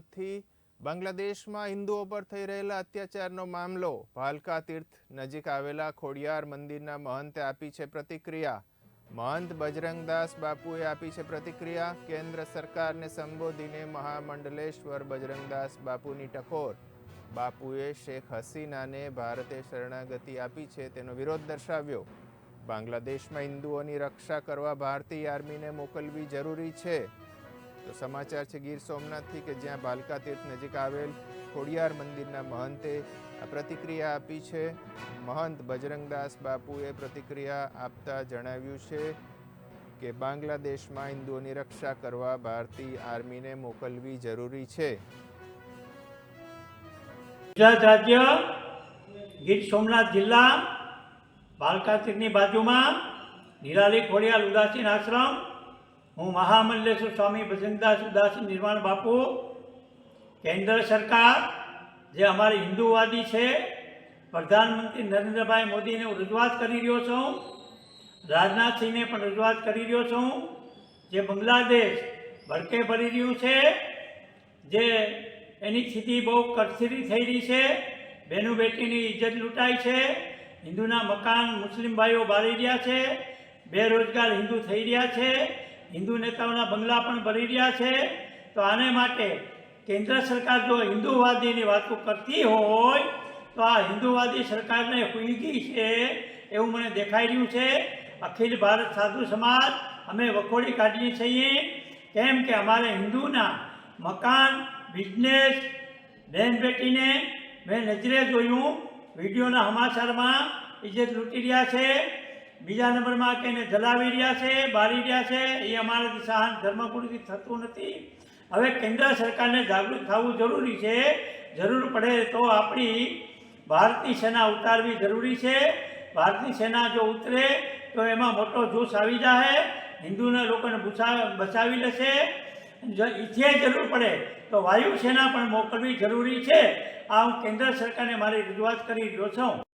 સોમનાથથી બાંગ્લાદેશમાં હિન્દુઓ પર થઈ રહેલા અત્યાચારનો મામલો ભાલકા તીર્થ નજીક આવેલા ખોડિયાર મંદિરના મહંતે આપી છે પ્રતિક્રિયા. મહંત બજરંગદાસ બાપુએ આપી છે પ્રતિક્રિયા. કેન્દ્ર સરકારને સંબોધીને મહામંડલેશ્વર બજરંગદાસ બાપુની ટકોર. બાપુએ શેખ હસીનાને ભારતે શરણાગતિ આપી છે તેનો વિરોધ દર્શાવ્યો. બાંગ્લાદેશમાં હિન્દુઓની રક્ષા કરવા ભારતીય આર્મીને મોકલવી જરૂરી છે. તો સમાચાર છે ગીર સોમનાથથી કે જ્યાં ભાલકા તીર્થ નજીક આવેલ ખોડિયાર મંદિરના મહંતે પ્રતિક્રિયા આપી છે. મહંત બજરંગદાસ બાપુએ પ્રતિક્રિયા આપતા જણાવ્યું છે કે બાંગ્લાદેશમાં હિન્દુઓની રક્ષા કરવા ભારતીય આર્મીને મોકલવી જરૂરી છે. ગુજરાત રાજ્ય ગીર સોમનાથ જિલ્લા બાલકાતીરની બાજુમાં નિરાલી ખોડિયાર ઉદાસીન આશ્રમ હું મહામલ્લેશ્વર સ્વામી ભજનદાસ ઉદાસી નિર્વાણ બાપુ. કેન્દ્ર સરકાર, જે અમારી હિન્દુવાદી છે, પ્રધાનમંત્રી નરેન્દ્રભાઈ મોદીને હું રજૂઆત કરી રહ્યો છું. રાજનાથસિંહને પણ રજૂઆત કરી રહ્યો છું. જે બાંગ્લાદેશ ભડકે ભરી રહ્યું છે, જે એની સ્થિતિ બહુ કઠિરી થઈ રહી છે, બેનું બેટીની ઇજ્જત લૂંટાય છે, હિન્દુના મકાન મુસ્લિમ ભાઈઓ બાળી રહ્યા છે, બેરોજગાર હિન્દુ થઈ રહ્યા છે હિન્દુ નેતાઓના બંગલા પણ ભરી રહ્યા છે. તો આને માટે કેન્દ્ર સરકાર જો હિન્દુવાદીની વાતો કરતી હોય, તો આ હિન્દુવાદી સરકારને હુઈગી છે એવું મને દેખાઈ રહ્યું છે. અખિલ ભારત સાધુ સમાજ, અમે વખોડી કાઢીએ છીએ. કેમ કે અમારે હિન્દુના મકાન, બિઝનેસ, બેન બેટીને મેં નજરે જોયું. વિડીયોના સમાચારમાં ઇજ્જત લૂંટી રહ્યા છે. બીજા નંબરમાં કે એને જલાવી રહ્યા છે, બાળી રહ્યા છે. એ અમારાથી સહન ધર્મગુરુથી થતું નથી. હવે કેન્દ્ર સરકારને જાગૃત થવું જરૂરી છે. જરૂર પડે તો આપણી ભારતીય સેના ઉતારવી જરૂરી છે. ભારતીય સેના જો ઉતરે, તો એમાં મોટો જોશ આવી જાય હિન્દુના લોકોને બચાવી લેશે. જો જરૂર પડે, તો વાયુ સેના પણ મોકલવી જરૂરી છે. આ હું કેન્દ્ર સરકારને મારી રજૂઆત કરી રહ્યો છું.